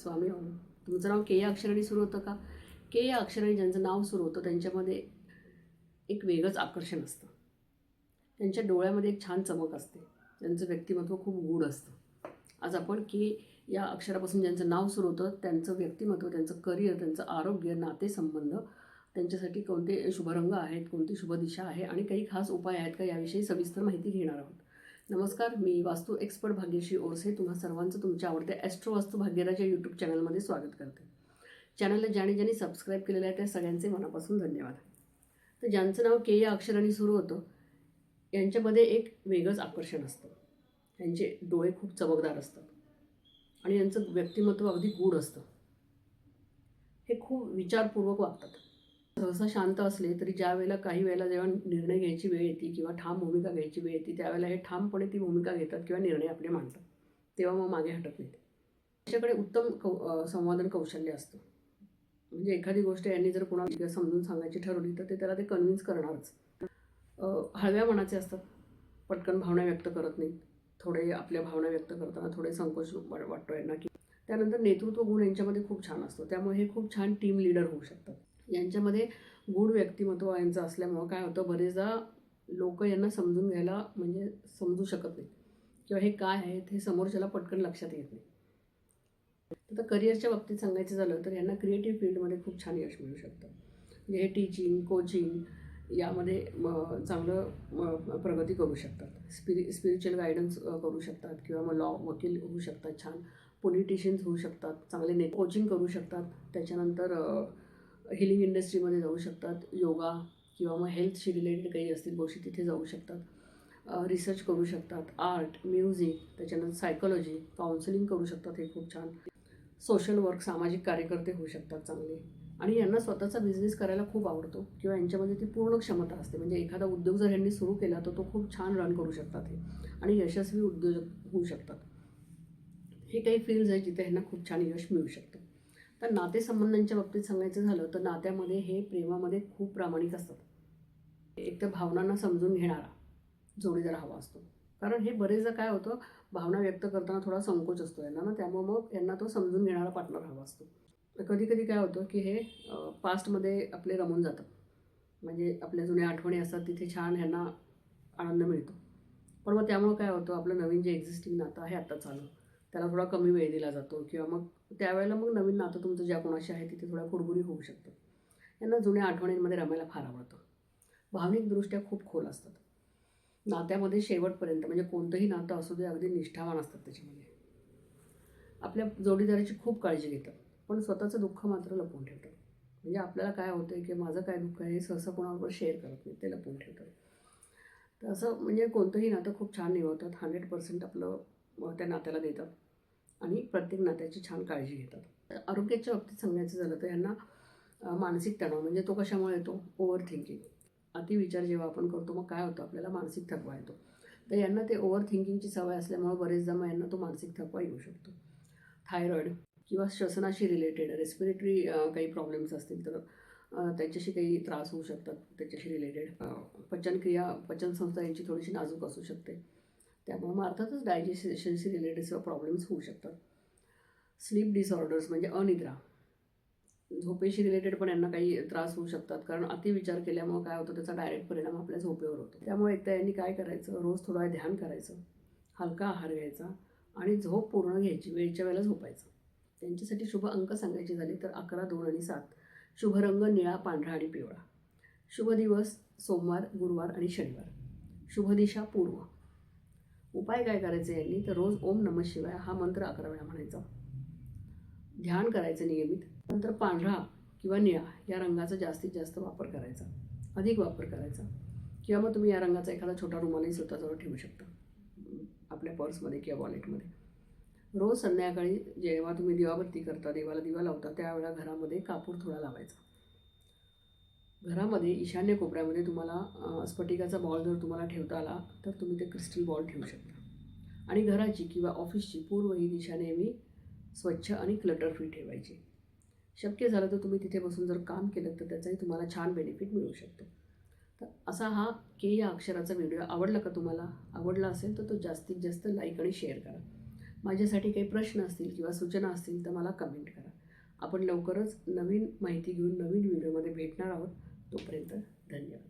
स्वामी ओम तुमचं नाव के या अक्षराने सुरू होतं का? के या अक्षराने ज्यांचं नाव सुरू होतं त्यांच्यामध्ये एक वेगळंच आकर्षण असतं. त्यांच्या डोळ्यामध्ये एक छान चमक असते. त्यांचं व्यक्तिमत्व खूप गूढ असतं. आज आपण के या अक्षरापासून ज्यांचं नाव सुरू होतं त्यांचं व्यक्तिमत्व त्यांचं करिअर त्यांचं आरोग्य नातेसंबंध त्यांच्यासाठी कोणते शुभरंग आहेत कोणती शुभ दिशा आहे आणि काही खास उपाय आहेत का याविषयी सविस्तर माहिती घेणार आहोत. नमस्कार मी वास्तू एक्सपर्ट भाग्यश्री ओरसे. तुम्हा सर्वांचं तुमच्या आवडत्या ॲस्ट्रो वास्तू भाग्यराच्या यूट्यूब चॅनलमध्ये स्वागत करते. चॅनलला ज्याने ज्यांनी सबस्क्राईब केलेलं आहे त्या सगळ्यांचे मनापासून धन्यवाद. तर ज्यांचं नाव के या अक्षराने सुरू होतं यांच्यामध्ये एक वेगळंच आकर्षण असतं. त्यांचे डोळे खूप चमकदार असतात. आणि यांचं व्यक्तिमत्व अगदी गूढ असतं. हे खूप विचारपूर्वक वागतात. सहसा शांत असले तरी ज्या वेळेला काही वेळेला जेव्हा निर्णय घ्यायची वेळ येते किंवा ठाम भूमिका घ्यायची वेळ येते त्यावेळेला हे ठामपणे ती भूमिका घेतात किंवा निर्णय आपले मांडतात. तेव्हा मग मागे हटत नाहीत. त्याच्याकडे उत्तम कौ संवादन कौशल्य असतं. म्हणजे एखादी गोष्ट यांनी जर कोणाला समजून सांगायची ठरवली तर ते त्याला ते कन्व्हिन्स करणारच. हळव्या मनाचे असतात. पटकन भावना व्यक्त करत नाहीत. थोडे आपल्या भावना व्यक्त करताना थोडे संकोच वाटतो यांना की त्यानंतर नेतृत्व गुण यांच्यामध्ये खूप छान असतो. त्यामुळे हे खूप छान टीम लीडर होऊ शकतात. यांच्यामध्ये गुढ व्यक्तिमत्व यांचं असल्यामुळं काय होतं बरेचदा लोक यांना समजून घ्यायला म्हणजे समजू शकत नाही किंवा हे काय आहेत हे समोरच्याला पटकन लक्षात येत नाही. आता करिअरच्या बाबतीत सांगायचं झालं तर यांना क्रिएटिव्ह फील्डमध्ये खूप छान यश मिळू शकतं. म्हणजे हे टीचिंग कोचिंग यामध्ये चांगलं प्रगती करू शकतात. स्पिरि स्पिरिच्युअल गायडन्स करू शकतात किंवा मग लॉ वकील होऊ शकतात छान पॉलिटिशियन्स होऊ शकतात चांगले ने कोचिंग करू शकतात. त्याच्यानंतर हिलिंग इंडस्ट्रीमध्ये जाऊ शकतात योगा किंवा मग हेल्थशी रिलेटेड काही असतील गोष्टी तिथे जाऊ शकतात. रिसर्च करू शकतात आर्ट म्युझिक त्याच्यानंतर सायकोलॉजी काउन्सिलिंग करू शकतात हे खूप छान. सोशल वर्क सामाजिक कार्यकर्ते होऊ शकतात चांगले. आणि यांना स्वतःचा बिझनेस करायला खूप आवडतो किंवा यांच्यामध्ये ती पूर्ण क्षमता असते. म्हणजे एखादा उद्योग जर यांनी सुरू केला तर तो खूप छान रन करू शकतात हे. आणि यशस्वी उद्योजक होऊ शकतात. हे काही फील्ड्स आहेत जिथे यांना खूप छान यश मिळू शकतं. तर नातेसंबंधांच्या बाबतीत सांगायचं झालं तर नात्यामध्ये हे प्रेमामध्ये खूप प्रामाणिक असतात एक तर भावनांना समजून घेणारा जोडीदार हवा असतो. कारण हे बरेचदा काय होतं भावना व्यक्त करताना थोडा संकोच असतो यांना ना त्यामुळे मग यांना तो समजून घेणारा पार्टनर हवा असतो. कधी कधी काय होतं की हे पास्टमध्ये आपले रमून जातं. म्हणजे आपल्या जुन्या आठवणी असतात तिथे छान ह्यांना आनंद मिळतो. पण मग त्यामुळं काय होतं आपलं नवीन जे एक्झिस्टिंग नातं आहे आत्ता चालू त्याला थोडा कमी वेळ दिला जातो. किंवा मग त्यावेळेला मग नवीन नातं तुमचं ज्या कोणाशी आहे तिथे थोडा कुरबुरी होऊ शकतं. यांना जुन्या आठवणींमध्ये रमायला फार आवडतं. भावनिकदृष्ट्या खूप खोल असतात. नात्यामध्ये शेवटपर्यंत म्हणजे कोणतंही नातं असू दे अगदी निष्ठावान असतात त्याच्यामध्ये. आपल्या जोडीदाराची खूप काळजी घेतात पण स्वतःचं दुःख मात्र लपवून ठेवतात. म्हणजे आपल्याला काय होतं आहे की माझं काय दुःख आहे हे सहसा कोणाबरोबर शेअर करत नाही ते लपवून ठेवतात. तर असं म्हणजे कोणतंही नातं खूप छान निवडतात हंड्रेड पर्सेंट आपलं त्या नात्याला देतात. आणि प्रत्येक नात्याची छान काळजी घेतात. आरोग्याच्या बाबतीत सांगायचं झालं तर यांना मानसिक तणाव म्हणजे तो कशामुळे येतो? ओव्हर थिंकिंग अतिविचार जेव्हा आपण करतो मग काय होतं? आपल्याला मानसिक थकवा येतो. तर यांना ते ओव्हर थिंकिंगची सवय असल्यामुळे बरेचदा मग यांना तो मानसिक थकवा येऊ शकतो. थायरॉईड किंवा श्वसनाशी रिलेटेड रेस्पिरेटरी काही प्रॉब्लेम्स असतील तर त्याच्याशी काही त्रास होऊ शकतात. त्याच्याशी रिलेटेड पचनक्रिया पचनसंस्था यांची थोडीशी नाजूक असू शकते. त्यामुळे मग अर्थातच डायजेशनशी रिलेटेड प्रॉब्लेम्स होऊ शकतात. स्लीप डिसऑर्डर्स म्हणजे अनिद्रा. झोपेशी रिलेटेड पण यांना काही त्रास होऊ शकतात. कारण अतिविचार केल्यामुळे काय होतं त्याचा डायरेक्ट परिणाम आपल्या झोपेवर होतो. त्यामुळे एकदा यांनी काय करायचं रोज थोडा ध्यान करायचं हलका आहार घ्यायचा आणि झोप पूर्ण घ्यायची वेळच्या वेळेला झोपायचं. त्यांच्यासाठी शुभ अंक सांगायचे झाले तर अकरा दोन आणि सात. शुभ रंग निळा पांढरा आणि पिवळा. शुभ दिवस सोमवार गुरुवार आणि शनिवार. शुभ दिशा पूर्व. उपाय काय करायचे यांनी? तर रोज ओम नम शिवाय हा मंत्र अकरा वेळा म्हणायचा. ध्यान करायचं नियमित. नंतर पांढरा किंवा निळा या रंगाचा जास्तीत जास्त वापर करायचा. अधिक वापर करायचा. किंवा मग तुम्ही या रंगाचा एखादा छोटा रुमालही स्वतःजवळ ठेवू शकता. आपल्या पर्समध्ये किंवा वॉलेटमध्ये. रोज संध्याकाळी जेव्हा तुम्ही दिवाबत्ती करता देवाला दिवा लावता त्यावेळा घरामध्ये कापूर थोडा लावायचा. घरामध्ये ईशान्य कोपऱ्यामध्ये तुम्हाला स्फटिकाचा बॉल जर तुम्हाला ठेवता आला तर तुम्ही ते क्रिस्टल बॉल ठेवू शकता. आणि घराची किंवा ऑफिसची पूर्व ही दिशा नेहमी स्वच्छ आणि क्लटर फ्री ठेवायची. शक्य झालं तर तुम्ही तिथे बसून जर काम केलं तर त्याचाही तुम्हाला छान बेनिफिट मिळू शकतो. तर असा हा के या अक्षराचा व्हिडिओ आवडला का तुम्हाला? आवडला असेल तर तो जास्तीत जास्त लाईक आणि शेअर करा. माझ्यासाठी काही प्रश्न असतील किंवा सूचना असतील तर मला कमेंट करा. आपण लवकरच नवीन माहिती घेऊन नवीन व्हिडिओमध्ये भेटणार आहोत. तोपर्यंत धन्यवाद.